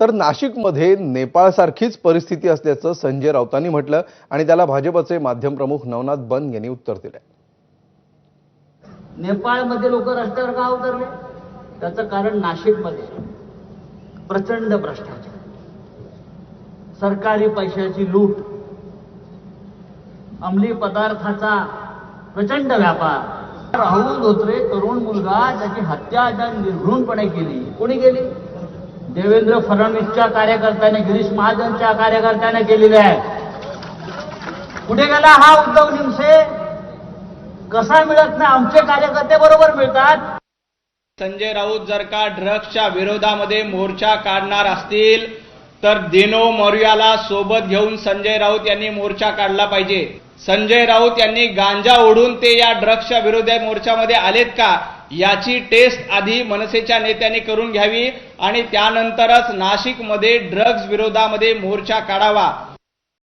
तर नाशिकमध्ये नेपाळसारखीच परिस्थिती असल्याचं संजय राऊतांनी म्हटलं आणि त्याला भाजपचे माध्यम प्रमुख नवनाथ बन यांनी उत्तर दिलं नेपाळमध्ये लोक रस्त्यावर का उतरले? त्याचं कारण नाशिकमध्ये प्रचंड भ्रष्टाचार. सरकारी पैशाची लूट अंमली पदार्थाचा प्रचंड व्यापार. राहुल धोत्रे तरुण मुलगा त्याची हत्या निर्घृणपणे केली. कोणी केली? देवेंद्र फडणवीसच्या कार्यकर्त्याने गिरीश महाजनच्या कार्यकर्त्याने केलेले आहे. कुठे गेला हा उद्धव निमसे. कसा मिळत नाही? आमचे कार्यकर्ते बरोबर मिळतात. संजय राऊत जर का ड्रग्सच्या विरोधामध्ये मोर्चा काढणार असतील तर दिनो मौर्याला सोबत घेऊन संजय राऊत यांनी मोर्चा काढला पाहिजे. संजय राऊत यांनी गांजा ओढून ते या ड्रग्सच्या विरोधात मोर्चामध्ये आलेत का? याची टेस्ट आधी मनसेच्या नेत्याने करून घ्यावी आणि त्यानंतरच नाशिकमध्ये ड्रग्ज विरोधामध्ये मोर्चा काढावा.